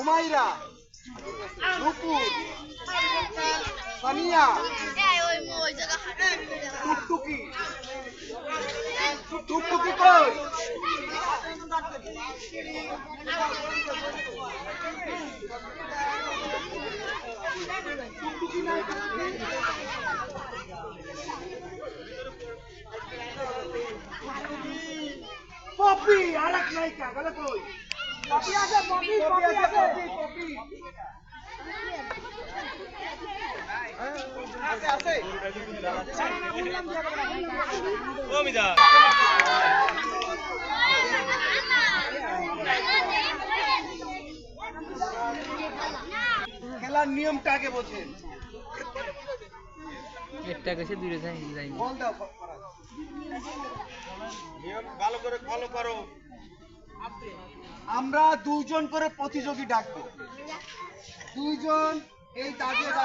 উমাইরা নুপুর সানিয়া টুকটুকি। টুকটুকি কই? পপি আরেক নায়িকা গেলে কই? খেলার নিয়মটা আগে বোঝেন। একটা গেছে দূরে যাই যাই বল দাও ফরাজ। ভালো করে ফলো করো। আমরা দুইজন করে প্রতিযোগী ডাকবো। দুইজন এই দাঁড়িয়ে না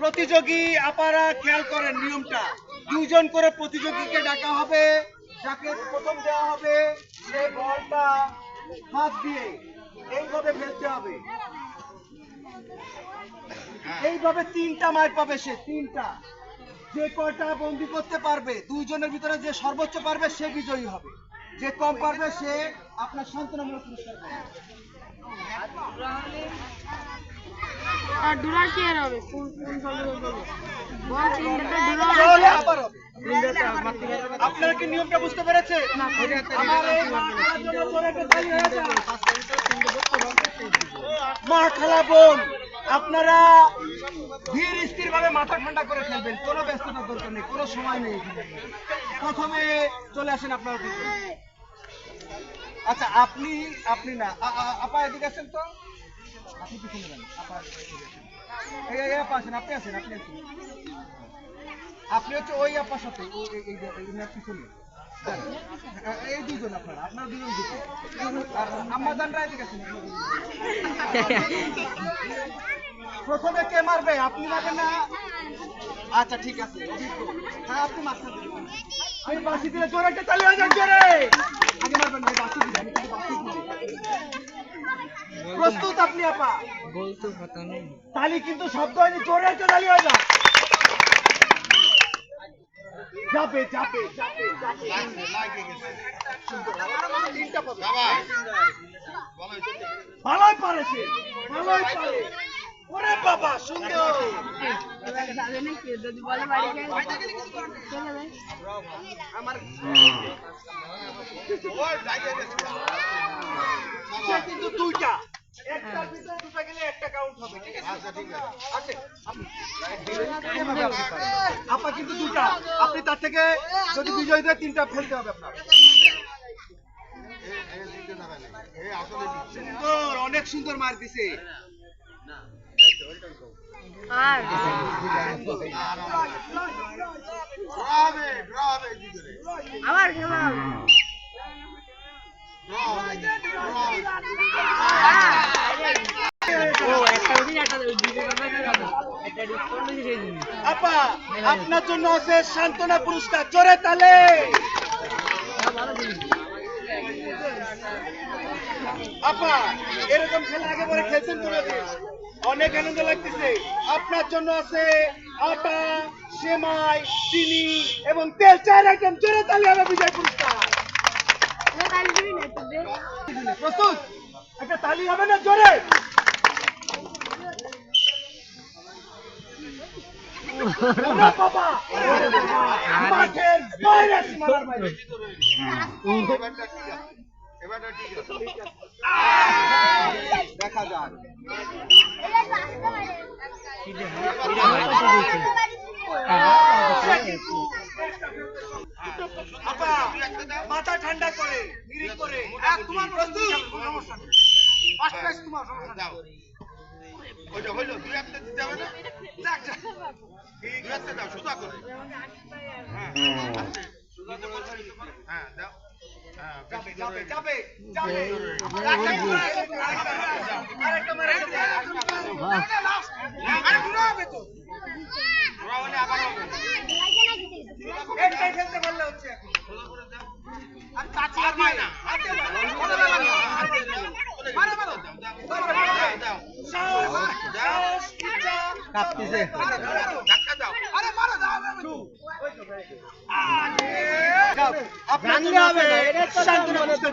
প্রতিযোগী আপারা খেয়াল করেন নিয়মটা। দুইজন করে প্রতিযোগীকে ডাকা হবে, যাকে প্রথম দেওয়া হবে সেই বলটা হাত দিয়ে এইভাবে ফেলতে হবে। এইভাবে তিনটা মার পাবে সে তিনটা। যে কয়টা বন্দি করতে পারবে দুইজনের ভিতরে যে সর্বোচ্চ পারবে সে বিজয়ী হবে। যে কম পারবে সে আপনার সান্ত্বনামূলক পুরস্কার পাবে। আর ডুরা কি আর হবে? কোন কোন হবে? বল তিনটা ডুরা তাহলে আবার হবে। আপনারা কি নিয়মটা বুঝতে যাক। মা খালা বোন আপনারা ধীর স্থির ভাবে মাথা ঠান্ডা করে খেলবেন কোনো ব্যস্ততার দরকার নেই, কোনো সময় নেই প্রথমে চলে আসেন আপনারা আচ্ছা আপনি আপনি না আপা এদিকে আছেন তো? আপনি পিছনে যান, আপা এদিকে আসেন। আপনি আসেন, আপনি আপনি হচ্ছে ওই আপার সাথে এই- দুজন আপনারা আপনারা দুজন দুজন আর আম্মা জান রায় দিকে আছেন। প্রথমে কে মারবে? আপনি মারবেন না? আচ্ছা ঠিক আছে। হ্যাঁ আপনি মারতে দিবেন আমি বাসি দিলে জোরে একটা তালি হয়ে যাক জোরে। আগে মারবেন না বাসি দিই আমি কিন্তু বাসি দিই প্রস্তুত আপনি আপা? বল তো কথা নেই। তালি কিন্তু শব্দ হয়নি জোরে একটা তালি হয়ে যাক যাবে যাবে যাবে যাবে। তিনটা পদ ভালোই পারে সে ভালোই পারে। ওরে বাবা সুন্দর যাবে না কি যদি বলে বাড়ি গিয়ে আমার ওই জায়গায় গেছে। সে কিন্তু দুইটা একটার ভিতরে দুটো গেলে একটা কাউন্ট হবে ঠিক আছে আচ্ছা ঠিক আছে আছে আপনি আপা কিন্তু দুটা আপনি তার থেকে যদি বিজয় দেয় তিনটা ফেলতে হবে আপনার অনেক সুন্দর মার দিছে আবার আপা, আপনার জন্য আছে সান্ত্বনা পুরস্কার, জোরে তালে। আপা, এরকম খেলা আগে পরে খেলছেন কোনোদিন অনেক আনন্দ লাগতেছে। আপনার জন্য আছে আটা সেমাই চিনি এবং তেল। চার আইটেম জোরে তালে হবে বিজয় পুরস্কার। প্রস্তুত? একটা তালি হবে না জোরে। দেখা যাক। মাথা ঠান্ডা করে নিরিখ করে তোমার প্রস্তুত সমস্যা নেই তোমার সমস্যা দাও। হইল, হইল, দুই একটা দিতে হবে না? যাক, যাক। দুই একটা দাও, সোজা করে। হ্যাঁ, আস্তে। দিতে বলছো? হ্যাঁ, দাও। জোরে। যাবে যাবে আরেকটা মার, আরেকটা মার, কাঁপতেছে।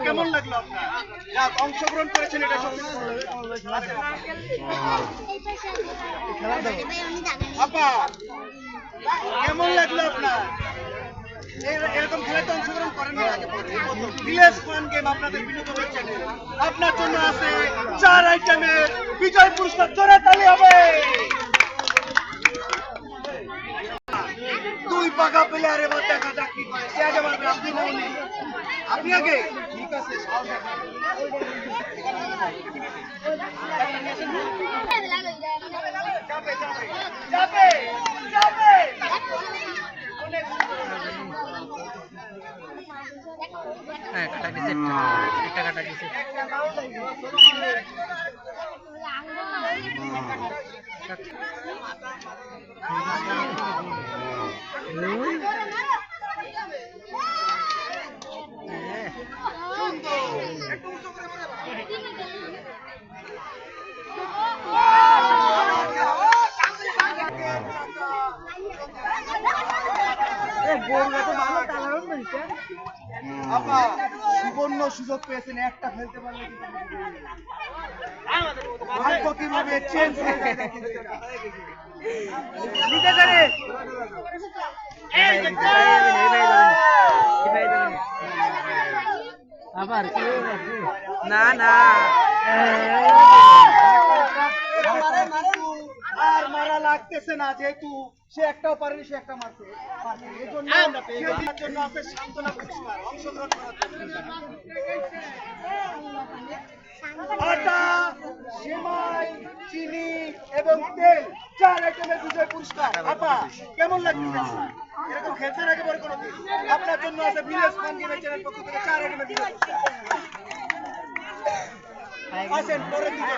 কেমন লাগল আপনার? অংশগ্রহণ করেছেন কেমন লাগল আপনার? এরকম খেলাতে অংশগ্রহণ করেন ভিলেজ ফান গেম আপনাদের বিনোদনের চ্যানেল আপনার জন্য আছে চার আইটেমের বিজয় পুরস্কার, জোরে তালি হবে। দুই পাকা প্লেয়ার এবার দেখা যাক কি করে সে আগে আপনি না। আপনি আগে? ঠিক আছে যাবে যাবে যাবে হ্যাঁ কাটা গেছে একটা কাটা গেছে আপা সুবর্ণ সুযোগ পেয়েছেন একটা ফেলতে পারলে ভাগ্য কীভাবে চেঞ্জ। নিতে আবার না না আর মারা লাগতেছে না যেহেতু সে একটাও পারেনি সে একটা মারছে এই জন্য সে জন্য আছে সান্ত্বনা পুরস্কার অংশগ্রহণ করার আটা সেমাই চিনি এবং তেল চার আইটেমের বিজয় পুরস্কার। আপা কেমন লাগতেছে আপনার? এরকম খেলছেন আগে পরে কোনোদিন আপনার জন্য আছে ভিলেজ ফান গেমের চ্যানেল পক্ষ থেকে চার আইটেমের বিজয় পুরস্কার। আসেন পরের দিকে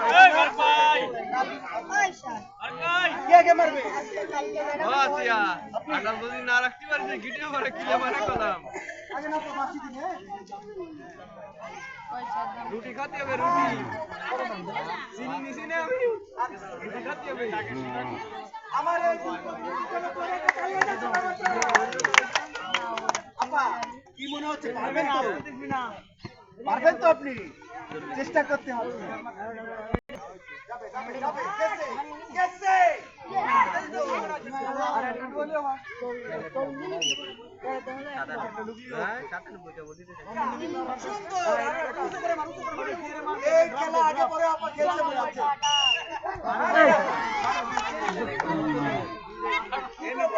কে আগে মারবে? আগে না তো মাসি দিন। রুটি খাতে হবে রুটি। চিনি নিছি না আমি। রুটি খাতে হবে। আমার এই আপা কি মনে হচ্ছে পারবেন তো? পারবেন তো আপনি? চেষ্টা করতে হবে। খেলা আগে পরে আপা খেলছে মনে হচ্ছে খেলাকে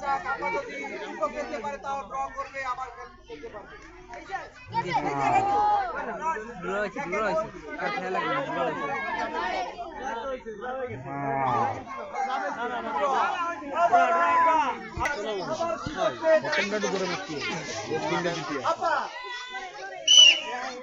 খেলতে পারে তাও ড্র করবে আবার খেলতে পারবে। দূর হয়েছে দূর হয়েছে। আর খেলা লাগবে না, হয়েছে। আপা যাবে, শেষটায় চলে যাবে দেখা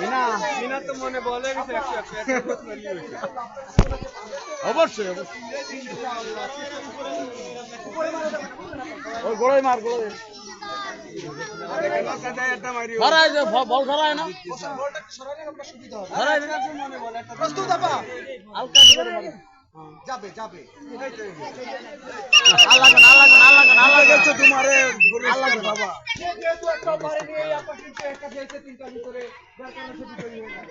মিনা তো মনে বলে গেছে অবশ্যই অবশ্যই। ওই গোড়ায় মার গোড়ায়। বল ধরায় না। প্রস্তুত আপা। যাবে যাবে। বাবা। যেহেতু একটা আপা কিন্তু একটা ভিতরে যার কারণে হয়ে গেল।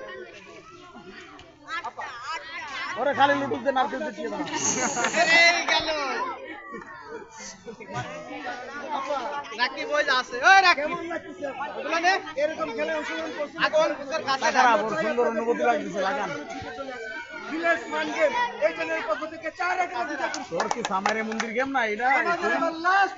ওরে খালি লুটুস দিয়ে দাও। বই আছে। ওই এরকম খেলে অংশগ্রহণ করছেন আগুন বুকের কাছে খারাপ ওর সুন্দর অনুভূতি লাগতেছে লাগান। ভিলেজ মান গেম এই চ্যানেলের পক্ষ থেকে চার একের বিজয় করছে সামারে মন্দির গেম না এটা? লাস্ট